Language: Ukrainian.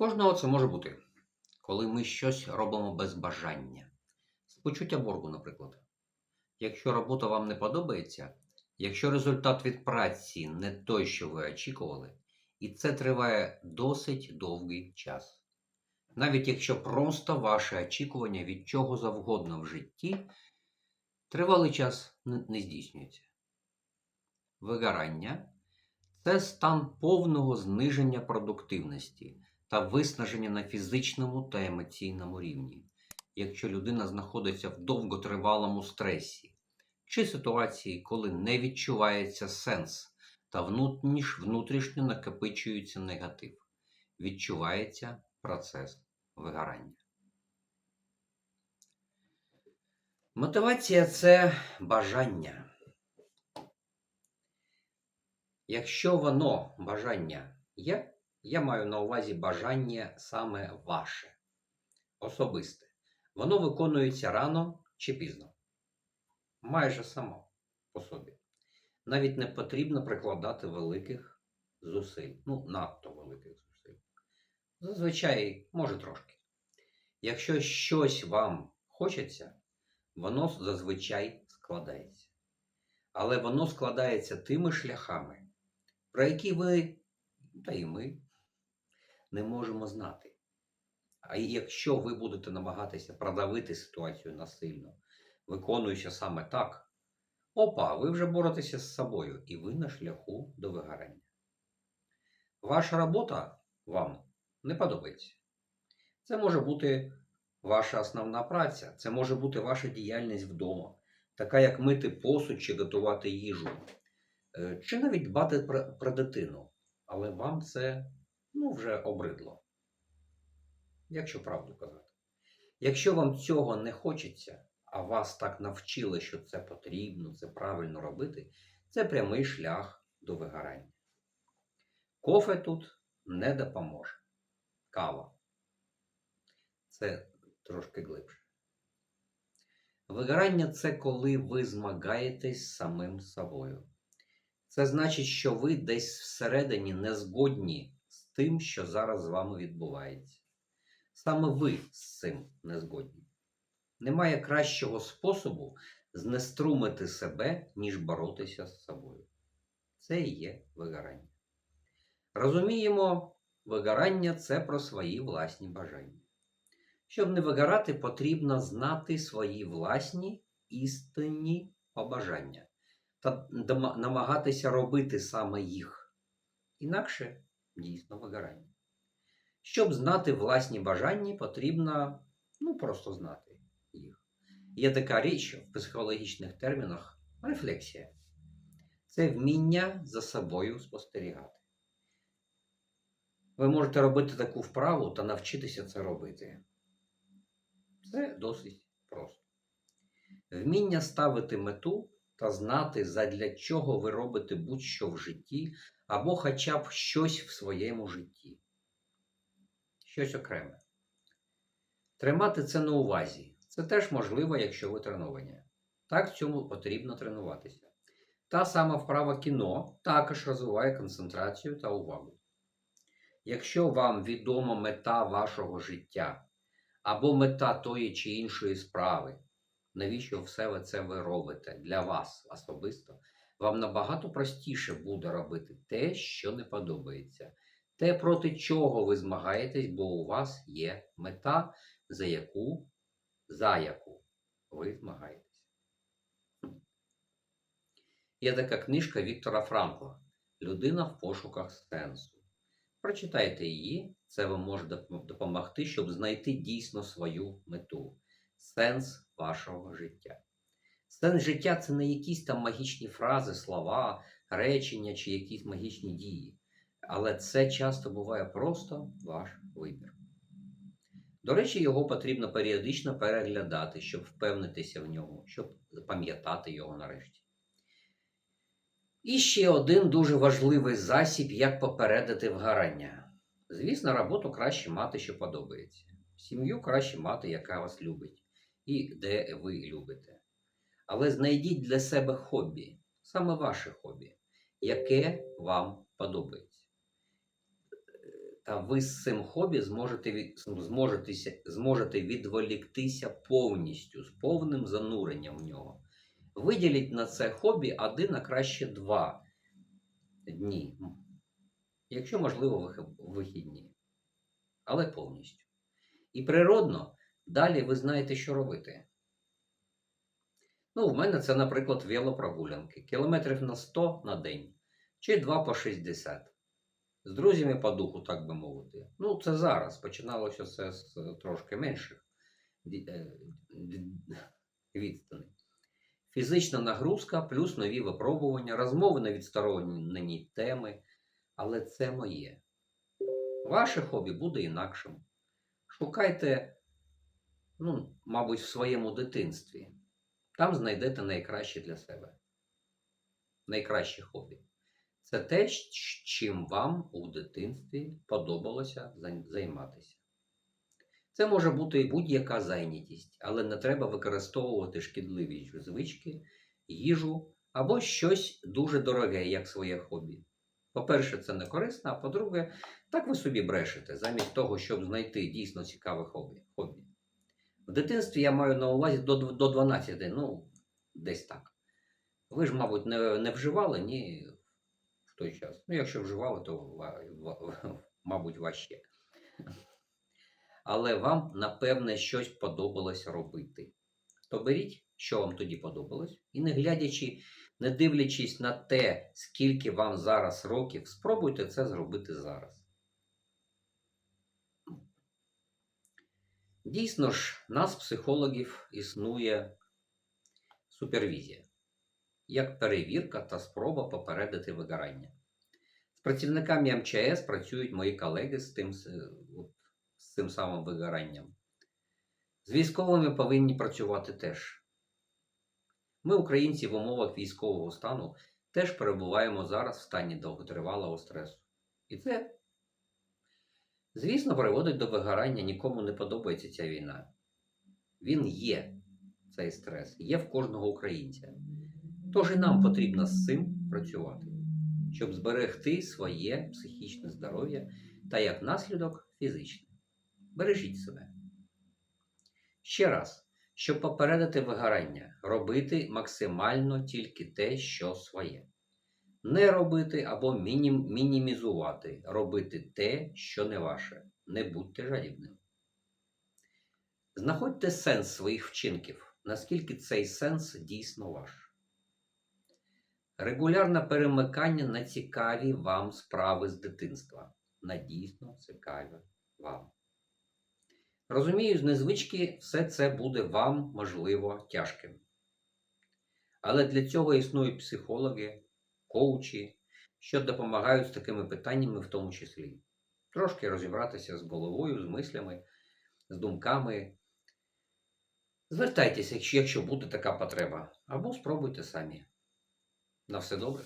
Кожного це може бути, коли ми щось робимо без бажання. З почуття боргу, наприклад. Якщо робота вам не подобається, якщо результат від праці не той, що ви очікували, і це триває досить довгий час. Навіть якщо просто ваше очікування від чого завгодно в житті, тривалий час не здійснюється. Вигорання це стан повного зниження продуктивності та виснаження на фізичному та емоційному рівні, якщо людина знаходиться в довготривалому стресі чи ситуації, коли не відчувається сенс та внутріш, внутрішньо накопичується негатив, відчувається процес вигорання. Мотивація це бажання. Якщо воно бажання є, я маю на увазі бажання саме ваше, особисте. Воно виконується рано чи пізно. Майже само по собі. Навіть не потрібно прикладати великих зусиль. Ну, надто великих зусиль. Зазвичай, може трошки. Якщо щось вам хочеться, воно зазвичай складається. Але воно складається тими шляхами, про які ви, та і ми, не можемо знати. А якщо ви будете намагатися продавити ситуацію насильно, виконуючи саме так, опа, ви вже боретеся з собою, і ви на шляху до вигорання. Ваша робота вам не подобається. Це може бути ваша основна праця, це може бути ваша діяльність вдома, така як мити посуд чи готувати їжу, Е, чи навіть дбати про, дитину. Але вам це ну, вже обридло. Якщо правду казати. Якщо вам цього не хочеться, а вас так навчили, що це потрібно, це правильно робити, це прямий шлях до вигорання. Кофе тут не допоможе. Кава. Це трошки глибше. Вигорання це коли ви змагаєтесь самим собою. Це значить, що ви десь всередині не згодні тим, що зараз з вами відбувається. Саме ви з цим не згодні. Немає кращого способу знеструмити себе, ніж боротися з собою. Це і є вигорання. Розуміємо, вигорання це про свої власні бажання. Щоб не вигорати, потрібно знати свої власні істинні побажання та намагатися робити саме їх. Інакше дійсно вигорання. Щоб знати власні бажання, потрібно ну, просто знати їх. Є така річ в психологічних термінах рефлексія. Це вміння за собою спостерігати. Ви можете робити таку вправу та навчитися це робити. Це досить просто. Вміння ставити мету та знати, задля чого ви робите будь-що в житті, або хоча б щось в своєму житті. Щось окреме. Тримати це на увазі. Це теж можливо, якщо ви треновані. Так цьому потрібно тренуватися. Та сама вправа кіно також розвиває концентрацію та увагу. Якщо вам відома мета вашого життя або мета тої чи іншої справи, навіщо все це ви робите для вас особисто, вам набагато простіше буде робити те, що не подобається, те, проти чого ви змагаєтесь, бо у вас є мета, за яку, за яку ви змагаєтесь. Є така книжка Віктора Франкла Людина в пошуках сенсу. Прочитайте її, це вам може допомогти, щоб знайти дійсно свою мету, сенс вашого життя. Сенс життя це не якісь там магічні фрази, слова, речення чи якісь магічні дії. Але це часто буває просто ваш вибір. До речі, його потрібно періодично переглядати, щоб впевнитися в ньому, щоб запам'ятати його нарешті. І ще один дуже важливий засіб, як попередити вгорання. Звісно, роботу краще мати, що подобається. Сім'ю краще мати, яка вас любить, і де ви любите. Але знайдіть для себе хобі, саме ваше хобі, яке вам подобається. Та ви з цим хобі зможете, зможетеся, зможете відволіктися повністю, з повним зануренням в нього. Виділіть на це хобі один, а краще два дні. Якщо можливо, вихідні. Але повністю. І природно, далі ви знаєте, що робити. Ну, в мене це, наприклад, велопрогулянки. Кілометрів на 100 на день. Чи 2 по 60. З друзями по духу, так би мовити. Ну, це зараз. Починалося це з е, трошки менших е, відстаней. Фізична нагрузка плюс нові випробування, розмови на відсторонені теми. Але це моє. Ваше хобі буде інакшим. Шукайте, ну, мабуть, в своєму дитинстві. Там знайдете найкраще для себе. Найкраще хобі. Це те, чим вам у дитинстві подобалося займатися. Це може бути і будь-яка зайнятість, але не треба використовувати шкідливі звички, їжу або щось дуже дороге, як своє хобі. По-перше, це не корисно, а по-друге, так ви собі брешете, замість того, щоб знайти дійсно цікаве хобі. В дитинстві я маю на увазі до, до 12, ну, десь так. Ви ж, мабуть, не, не вживали ні в той час. Ну, якщо вживали, то мабуть, важче. Але вам, напевне, щось подобалось робити. То беріть, що вам тоді подобалось, і не глядячи, не дивлячись на те, скільки вам зараз років, спробуйте це зробити зараз. Дійсно ж, нас, психологів, існує супервізія, як перевірка та спроба попередити вигорання. З працівниками МЧС працюють мої колеги з тим, з цим самим вигоранням. З військовими повинні працювати теж. Ми, українці, в умовах військового стану теж перебуваємо зараз в стані довготривалого стресу. І це, звісно, приводить до вигорання. Нікому не подобається ця війна. Він є, цей стрес, є в кожного українця. Тож і нам потрібно з цим працювати, щоб зберегти своє психічне здоров'я та як наслідок фізичне. Бережіть себе. Ще раз, щоб попередити вигорання, робити максимально тільки те, що своє. Не робити або мінім, мінімізувати, робити те, що не ваше. Не будьте жадібним. Знаходьте сенс своїх вчинків, наскільки цей сенс дійсно ваш. Регулярне перемикання на цікаві вам справи з дитинства. На дійсно цікаві вам. Розумію, з незвички все це буде вам, можливо, тяжким. Але для цього існують психологи, коучі, що допомагають з такими питаннями в тому числі. Трошки розібратися з головою, з мислями, з думками. Звертайтеся, якщо, буде така потреба, або спробуйте самі. На все добре.